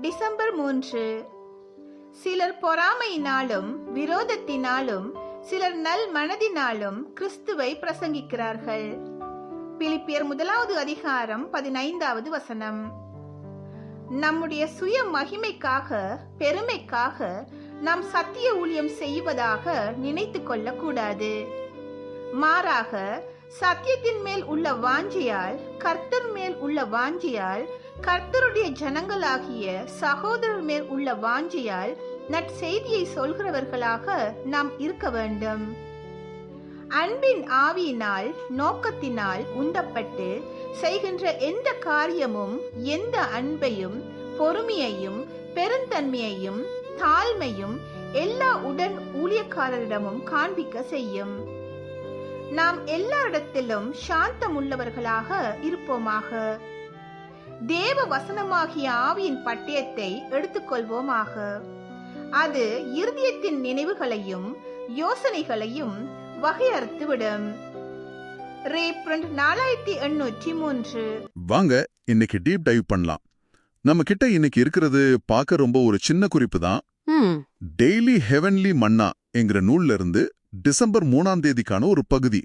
December மூன்று. சிலர் பொறாமையினாலும் விரோதத்தினாலும் சிலர் நல் மனதினாலும் கிறிஸ்துவை பிரசங்கிக்கிறார்கள். பிலிப்பியர் முதலாவது அதிகாரம் பதினைந்தாவது வசனம். நம்முடைய சுய மகிமைக்காக பெருமைக்காக நாம் சத்திய ஊழியம் செய்வதாக நினைத்து கொள்ளக்கூடாது. மாறாக சத்தியத்தின் மேல் உள்ள வாஞ்சியால் கர்த்தர் மேல் உள்ள வாஞ்சியால் கர்த்தருடைய ஜனங்களாகிய சகோதரர் மேல் உள்ள வாஞ்சியால் நற்செய்தியை சொல்கிறவர்களாக நாம் இருக்க வேண்டும். அன்பின் ஆவியினால் நோக்கத்தினால் உந்தப்பட்டு செய்கின்ற எந்த காரியமும் எந்த அன்பையும் பொறுமையையும் பெருந்தன்மையையும் தாழ்மையும் எல்லா உடன் ஊழியக்காரரிடமும் காண்பிக்க செய்யும். நாம் எல்லாரிடத்திலும் சாந்தம் உள்ளவர்களாக இருப்போமாக. தேவ வசனமாகிய ஆவியின் பட்டயத்தை எடுத்துக்கொள்வோமாக. அது இருதயத்தின் நினைவுகளையும் யோசனைகளையும் வகையறுத்துவிடும். ரேப்ரண்ட் நாலாயிரத்தி எண்ணூற்றி மூன்று. வாங்க இன்னைக்கு டீப் டைவ் பண்ணலாம். நம்ம கிட்ட இன்னைக்கு இருக்கிறது பார்க்க ரொம்ப ஒரு சின்ன குறிப்பு தான். ம். டெய்லி ஹெவன்லி மன்னா என்கிற நூல்ல இருந்து டிசம்பர் மூணாம் தேதிக்கான ஒரு பகுதி.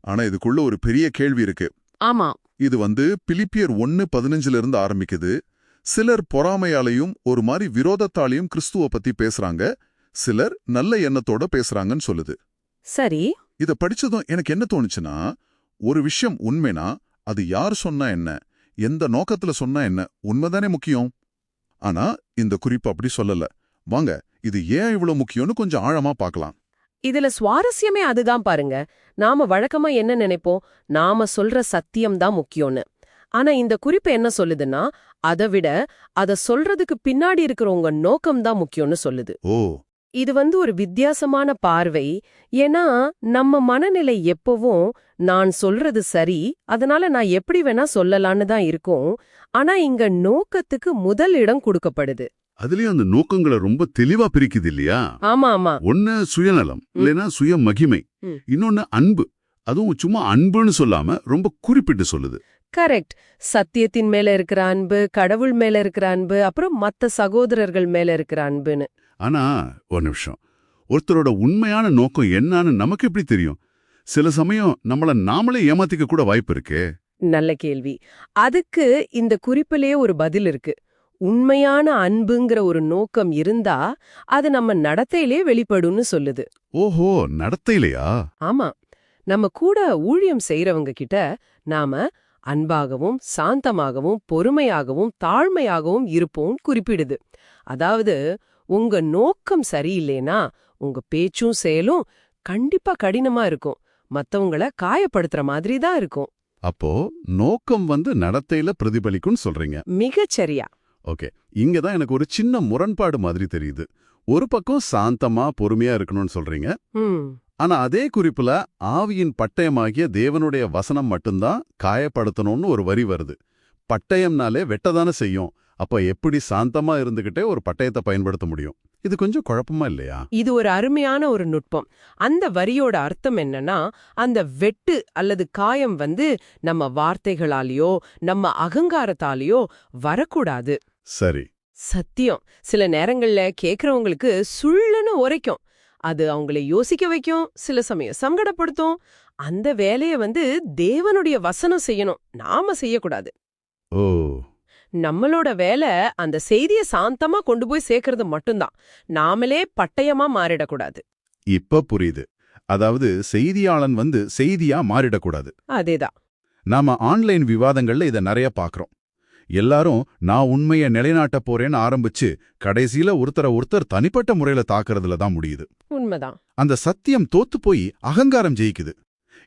ஆனா இதுக்குள்ள ஒரு பெரிய கேள்வி இருக்கு. ஆமா. இது வந்து பிலிப்பியர் ஒன்னு பதினஞ்சுல இருந்து ஆரம்பிக்குது. சிலர் பொறாமையாலையும் ஒரு மாதிரி விரோதத்தாலையும் கிறிஸ்துவ பத்தி பேசுறாங்க. சிலர் நல்ல எண்ணத்தோட பேசுறாங்கன்னு சொல்லுது. சரி. இத படிச்சதும் எனக்கு என்ன தோணுச்சுன்னா ஒரு விஷயம் உண்மைனா அது யார் சொன்னா என்ன? எந்த நோக்கத்துல சொன்னா என்ன? உண்மைதானே முக்கியம். ஆனா இந்த குறிப்பு அப்படி சொல்லல. வாங்க இது ஏன் இவ்வளவு முக்கியம்னு கொஞ்சம் ஆழமா பார்க்கலாம். இதுல சுவாரஸ்யமே அதுதான் பாருங்க. நாம வழக்கமா என்ன நினைப்போம்? நாம சொல்ற சத்தியம் தான் முக்கியம்னு. ஆனா இந்த குறிப்பு என்ன சொல்லுதுன்னா அதை விட அத சொல்றதுக்கு பின்னாடி இருக்கிற உங்க நோக்கம் தான் முக்கியம்னு சொல்லுது. ஓ. இது வந்து ஒரு வித்தியாசமான பார்வை. ஏன்னா நம்ம மனநிலை எப்பவும் நான் சொல்றது சரி அதனால நான் எப்படி வேணா சொல்லலான்னு தான் இருக்கும். ஆனா இங்க நோக்கத்துக்கு முதல் இடம் கொடுக்கப்படுது. அதுலயும் அந்த நோக்கங்களை ரொம்ப தெளிவா பிரிக்குது இல்லையா? ஆமா ஆமா. ஒன்னு சுயநலம் இல்லைன்னா சுய மகிமை. இன்னொன்னு அன்பு. அதுவும் சும்மா அன்புன்னு சொல்லாம ரொம்ப குறிப்பிட்டு சொல்லுது. கரெக்ட். சத்தியத்தின் மேல இருக்கிற அன்பு கடவுள் மேல இருக்கிற அன்பு அப்புறம் மத்த சகோதரர்கள் மேல இருக்கிற அன்புன்னு. ஆனா ஒரு நிமிஷம். ஒருத்தரோட உண்மையான நோக்கம் என்னன்னு நமக்கு எப்படி தெரியும்? சில சமயம் நம்மள நாமளே ஏமாத்திக்க கூட வாய்ப்பு இருக்கே. நல்ல கேள்வி. அதுக்கு இந்த குறிப்பிலே ஒரு பதில் இருக்கு. உண்மையான அன்புங்கிற ஒரு நோக்கம் இருந்தா அது நம்ம நடத்தையிலே வெளிப்படும்னு சொல்லுது. ஓஹோ நடத்தையிலையா? ஆமா. நம்ம கூட ஊழியம் செய்யறவங்க கிட்ட நாம அன்பாகவும் சாந்தமாகவும் பொறுமையாகவும் தாழ்மையாகவும் இருப்போம் குறிப்பிடுது. அதாவது உங்க நோக்கம் சரியில்லைனா உங்க பேச்சும் செயலும் கண்டிப்பா கடினமா இருக்கும். மத்தவங்கள காயப்படுத்துற மாதிரி தான் இருக்கும். அப்போ நோக்கம் வந்து நடத்தையில பிரதிபலிக்கும்னு சொல்றீங்க. மிகச் சரியா ஓகே. இங்க தான் எனக்கு ஒரு சின்ன முரண்பாடு மாதிரி தெரியுது. ஒரு பக்கம் சாந்தமா பொறுமையா இருக்கணும்னு சொல்றீங்க. ஆனா அதே குறிப்புல ஆவியின் பட்டயமாகிய தேவனுடைய வசனம் மட்டும்தான் காயப்படுத்தணும்னு ஒரு வரி வருது. பட்டயம்னாலே வெட்டதானே செய்யும். அப்ப எப்படி சாந்தமா இருந்துகிட்டே ஒரு பட்டயத்தை பயன்படுத்த முடியும்? இது கொஞ்சம் குழப்பமா இல்லையா? இது ஒரு அருமையான ஒரு நுட்பம். அந்த வரியோட அர்த்தம் என்னன்னா அந்த வெட்டு அல்லது காயம் வந்து நம்ம வார்த்தைகளாலேயோ நம்ம அகங்காரத்தாலேயோ வரக்கூடாது. சரி. சத்தியம். சில நேரங்கள்ல கேக்குறவங்களுக்கு சுள்ளுன்னு உரைக்கும். அது அவங்கள யோசிக்க வைக்கும். சில சமயம் சங்கடப்படுத்தும். அந்த வேலைய வந்து தேவனுடைய வசனம் செய்யணும். நாம செய்யக்கூடாது. ஓ. நம்மளோட வேலை அந்த செய்திய சாந்தமா கொண்டு போய் சேர்க்கறது மட்டும்தான். நாமளே பட்டயமா மாறிடக்கூடாது. இப்ப புரியுது. அதாவது செய்தியாளன் வந்து செய்தியா மாறிடக்கூடாது. அதேதான். நாம ஆன்லைன் விவாதங்கள்ல இத நிறைய பாக்குறோம். எல்லாரும் நான் உண்மைய நிலைநாட்ட போறேன்னு ஆரம்பிச்சு கடைசியில ஒருத்தர ஒருத்தர் தனிப்பட்ட முறையில தாக்குறதுல தான் முடியுது. உண்மைதான். அந்த சத்தியம் தோத்து போய் அகங்காரம் ஜெயிக்குது.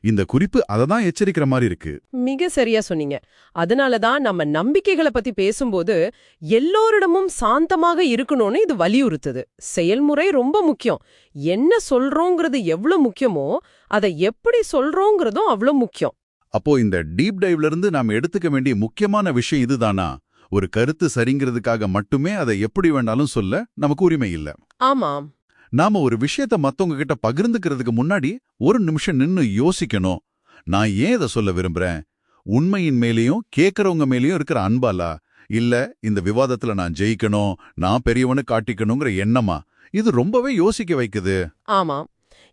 இந்த குறிப்பு அதை தான் எச்சரிக்கிற மாதிரி இருக்கு. மிக சரியா சொன்னீங்க. அதனாலதான் நம்ம நம்பிக்கைகளை பத்தி பேசும்போது எல்லோரிடமும் சாந்தமாக இருக்கணும்னு இது வலியுறுத்துது. செயல்முறை ரொம்ப முக்கியம். என்ன சொல்றோங்கிறது எவ்வளவு முக்கியமோ அதை எப்படி சொல்றோங்கிறதும் அவ்வளவு முக்கியம். அப்போ இந்த டீப் டைவ்ல இருந்து நாம எடுத்துக்க வேண்டிய முக்கியமான விஷயம் இதுதானா? ஒரு கருத்து சரிங்கிறதுக்காக மட்டுமே அதை எப்படி வேண்டாலும் சொல்ல நமக்கு உரிமை இல்ல. ஆமாம். நாம ஒரு விஷயத்த மத்தவங்க கிட்ட பகிர்ந்துக்கிறதுக்கு முன்னாடி ஒரு நிமிஷம் நின்னு யோசிக்கணும். நான் ஏன் இதை சொல்ல விரும்புறேன்? உண்மையின் மேலேயும் கேட்கறவங்க மேலேயும் இருக்கிற அன்பாலா? இல்ல இந்த விவாதத்துல நான் ஜெயிக்கணும் நான் பெரியவனு காட்டிக்கணுங்கிற எண்ணமா? இது ரொம்பவே யோசிக்க வைக்குது. ஆமாம்.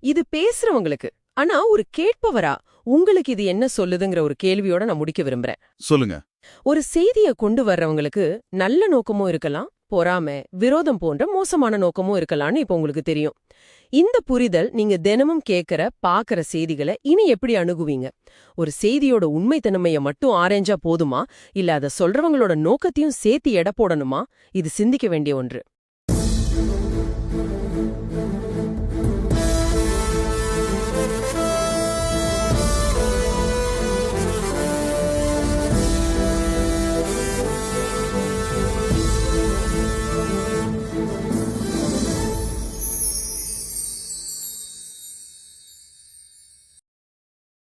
இது பேசுறவங்களுக்கு ஆனா ஒரு கேட்பவரா உங்களுக்கு இது என்ன சொல்லுதுங்கிற ஒரு கேள்வியோட நான் முடிக்க விரும்புறேன். சொல்லுங்க. ஒரு செய்திய கொண்டு வர்றவங்களுக்கு நல்ல நோக்கமும் இருக்கலாம் பொறாமை விரோதம் போன்ற மோசமான நோக்கமும் இருக்கலாம்னு இப்போ உங்களுக்கு தெரியும். இந்த புரிதல் நீங்க தினமும் கேட்கற பாக்குற செய்திகளை இனி எப்படி அணுகுவீங்க? ஒரு செய்தியோட உண்மைத்தன்மையை மட்டும் ஆரேஞ்சா போதுமா? இல்ல அத சொல்றவங்களோட நோக்கத்தையும் சேர்த்து எடை போடணுமா? இது சிந்திக்க வேண்டிய ஒன்று.